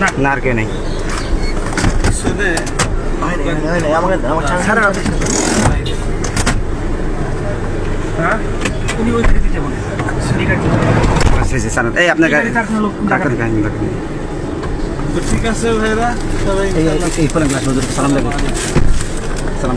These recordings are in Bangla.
না। আর কেউ নেই ঠিক আছে ভাইরা সালাম সালাম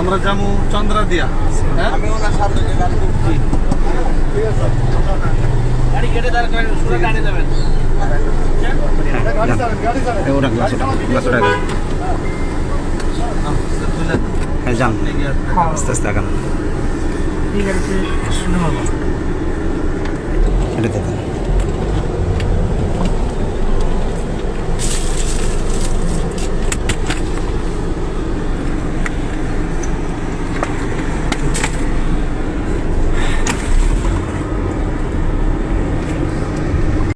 আমরা যাব চন্দ্রা দিয়া হ্যাঁ গাড়ি দাঁড় করেন সুরে গাড়ি যাবেন ওটা গ্লাস ওটা গ্লাস ওটা হ্যাঁ যান। আস্তে আস্তে আগান। এটা দেখুন